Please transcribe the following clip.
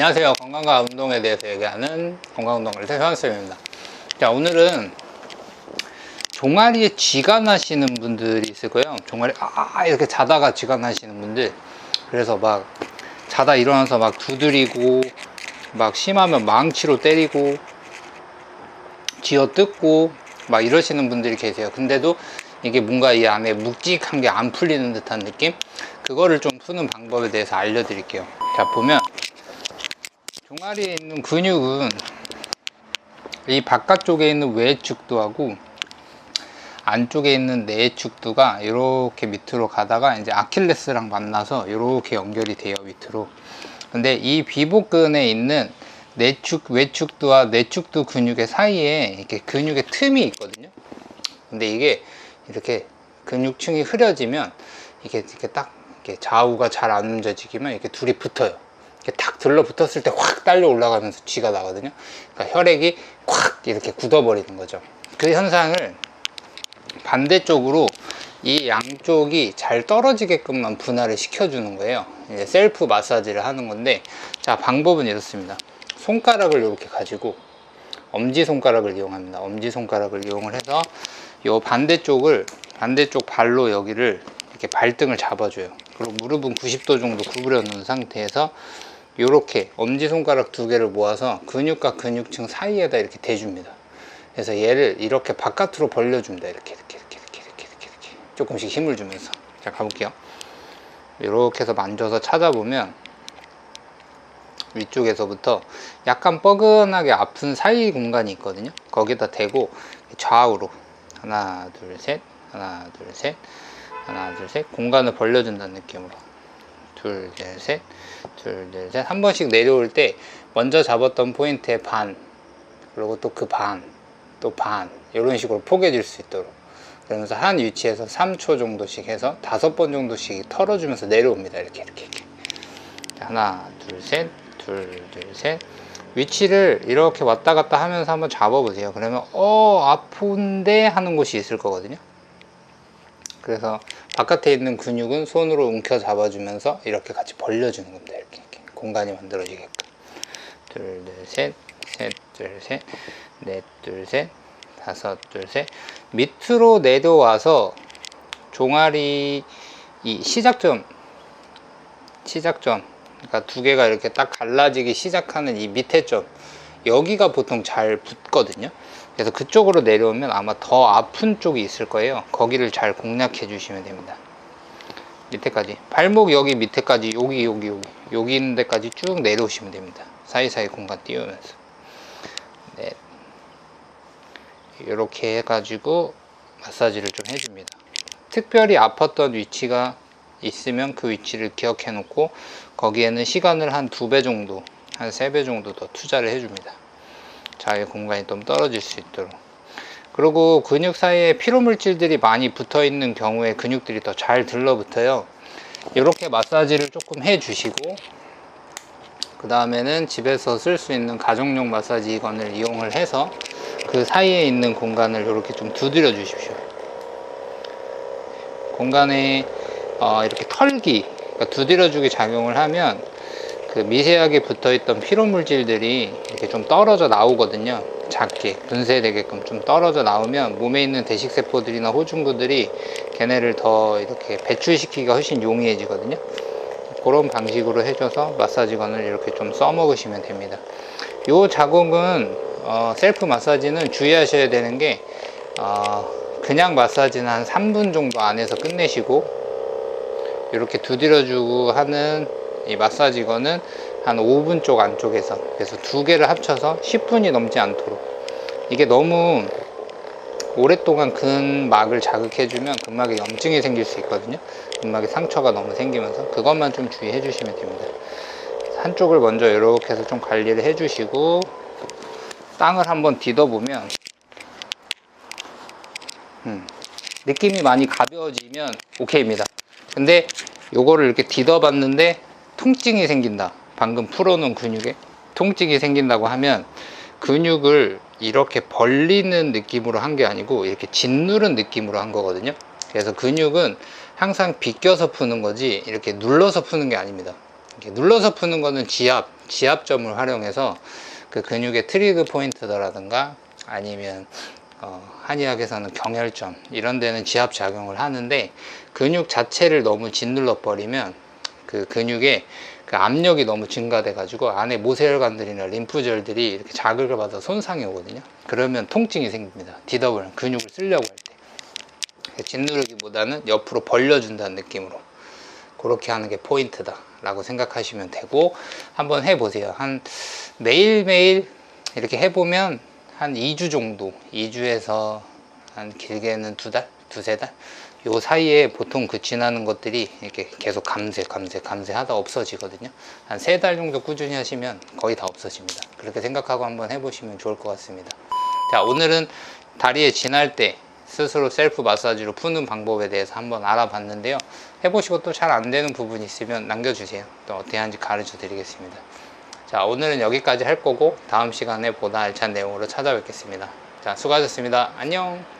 안녕하세요. 건강과 운동에 대해서 얘기하는 건강운동을 태현쌤입니다. 자, 오늘은 종아리에 쥐가 나시는 분들이 있을 거예요. 종아리, 아, 이렇게 자다가 쥐가 나시는 분들. 그래서 막 자다 일어나서 막 두드리고, 막 심하면 망치로 때리고, 쥐어 뜯고, 막 이러시는 분들이 계세요. 근데도 이게 뭔가 이 안에 묵직한 게 안 풀리는 듯한 느낌? 그거를 좀 푸는 방법에 대해서 알려드릴게요. 자, 보면 종아리에 있는 근육은 이 바깥쪽에 있는 외축도하고 안쪽에 있는 내축도가 이렇게 밑으로 가다가 이제 아킬레스랑 만나서 이렇게 연결이 돼요 밑으로. 근데 이 비복근에 있는 내축 외축도와 내축도 근육의 사이에 이렇게 근육의 틈이 있거든요. 근데 이게 이렇게 근육층이 흐려지면 이게 이렇게 딱 이렇게 좌우가 잘 안 움직이면 이렇게 둘이 붙어요 탁 들러붙었을 때 확 딸려 올라가면서 쥐가 나거든요. 그러니까 혈액이 콱 이렇게 굳어버리는 거죠. 그 현상을 반대쪽으로 이 양쪽이 잘 떨어지게끔만 분할을 시켜주는 거예요. 이제 셀프 마사지를 하는 건데, 자, 방법은 이렇습니다. 손가락을 이렇게 가지고, 엄지손가락을 이용합니다. 엄지손가락을 이용을 해서, 요 반대쪽을, 반대쪽 발로 여기를 이렇게 발등을 잡아줘요. 그리고 무릎은 90도 정도 구부려 놓은 상태에서 이렇게 엄지손가락 두 개를 모아서 근육과 근육층 사이에다 이렇게 대줍니다. 그래서 얘를 이렇게 바깥으로 벌려줍니다. 이렇게 이렇게 이렇게 이렇게 이렇게 이렇게, 이렇게. 조금씩 힘을 주면서 자 가볼게요. 이렇게 해서 만져서 찾아보면 위쪽에서부터 약간 뻐근하게 아픈 사이 공간이 있거든요. 거기다 대고 좌우로 하나 둘 셋 하나 둘 셋 하나 둘 셋 공간을 벌려준다는 느낌으로 둘, 넷, 셋, 둘, 넷, 셋. 한 번씩 내려올 때 먼저 잡았던 포인트의 반, 그리고 또 그 반, 또 반, 이런 식으로 포개질 수 있도록. 그러면서 한 위치에서 3초 정도씩 해서 다섯 번 정도씩 털어주면서 내려옵니다. 이렇게, 이렇게, 이렇게. 하나, 둘, 셋, 둘, 둘, 셋. 위치를 이렇게 왔다 갔다 하면서 한번 잡아보세요. 그러면, 어, 아픈데 하는 곳이 있을 거거든요. 그래서 바깥에 있는 근육은 손으로 움켜 잡아주면서 이렇게 같이 벌려주는 겁니다. 이렇게, 이렇게. 공간이 만들어지게끔. 둘, 둘, 셋, 셋, 둘, 셋, 넷, 둘, 셋, 다섯, 둘, 셋. 밑으로 내려와서 종아리 이 시작점, 시작점, 그러니까 두 개가 이렇게 딱 갈라지기 시작하는 이 밑에 점, 여기가 보통 잘 붙거든요. 그래서 그쪽으로 내려오면 아마 더 아픈 쪽이 있을 거예요. 거기를 잘 공략해 주시면 됩니다. 밑에까지. 발목 여기 밑에까지, 여기, 여기, 여기. 여기 있는 데까지 쭉 내려오시면 됩니다. 사이사이 공간 띄우면서. 네. 이렇게 해가지고 마사지를 좀 해줍니다. 특별히 아팠던 위치가 있으면 그 위치를 기억해 놓고 거기에는 시간을 한 두 배 정도, 한 세 배 정도 더 투자를 해줍니다. 자의 공간이 좀 떨어질 수 있도록. 그리고 근육 사이에 피로 물질들이 많이 붙어 있는 경우에 근육들이 더 잘 들러붙어요. 이렇게 마사지를 조금 해 주시고, 그 다음에는 집에서 쓸 수 있는 가정용 마사지건을 이용을 해서 그 사이에 있는 공간을 이렇게 좀 두드려 주십시오. 공간에 어, 이렇게 털기, 그러니까 두드려주기 작용을 하면 그 미세하게 붙어 있던 피로 물질들이 이렇게 좀 떨어져 나오거든요. 작게 분쇄되게끔 좀 떨어져 나오면 몸에 있는 대식 세포들이나 호중구들이 걔네를 더 이렇게 배출시키기가 훨씬 용이해지거든요. 그런 방식으로 해줘서 마사지건을 이렇게 좀 써먹으시면 됩니다. 이 자국은 어, 셀프 마사지는 주의하셔야 되는 게 어, 그냥 마사지는 한 3분 정도 안에서 끝내시고 이렇게 두드려주고 하는 이 마사지건은 한 5분 쪽 안쪽에서 그래서 두 개를 합쳐서 10분이 넘지 않도록. 이게 너무 오랫동안 근막을 자극해주면 근막에 염증이 생길 수 있거든요. 근막에 상처가 너무 생기면서 그것만 좀 주의해 주시면 됩니다. 한쪽을 먼저 이렇게 해서 좀 관리를 해 주시고 땅을 한번 디뎌보면 음, 느낌이 많이 가벼워지면 오케이입니다. 근데 요거를 이렇게 디뎌봤는데 통증이 생긴다. 방금 풀어놓은 근육에 통증이 생긴다고 하면 근육을 이렇게 벌리는 느낌으로 한 게 아니고 이렇게 짓누른 느낌으로 한 거거든요. 그래서 근육은 항상 비껴서 푸는 거지 이렇게 눌러서 푸는 게 아닙니다. 이렇게 눌러서 푸는 거는 지압, 지압점을 활용해서 그 근육의 트리그 포인트더라든가 아니면 어, 한의학에서는 경혈점 이런 데는 지압 작용을 하는데 근육 자체를 너무 짓눌러 버리면 그 근육에 그 압력이 너무 증가돼 가지고 안에 모세혈관들이나 림프절들이 이렇게 자극을 받아 손상이 오거든요. 그러면 통증이 생깁니다. 디더블 근육을 쓰려고 할 때. 짓누르기보다는 옆으로 벌려준다는 느낌으로 그렇게 하는 게 포인트다 라고 생각하시면 되고 한번 해보세요 한 매일매일 이렇게 해보면 한 2주 정도 2주에서 한 길게는 두 달? 두세 달? 요 사이에 보통 그 지나는 것들이 이렇게 계속 감쇄 감쇄 감쇄하다 없어지거든요 한 세 달 정도 꾸준히 하시면 거의 다 없어집니다 그렇게 생각하고 한번 해보시면 좋을 것 같습니다 자 오늘은 다리에 지날 때 스스로 셀프 마사지로 푸는 방법에 대해서 한번 알아봤는데요. 해보시고 또 잘 안 되는 부분이 있으면 남겨주세요. 또 어떻게 하는지 가르쳐 드리겠습니다. 자, 오늘은 여기까지 할 거고 다음 시간에 보다 알찬 내용으로 찾아뵙겠습니다. 자, 수고하셨습니다. 안녕!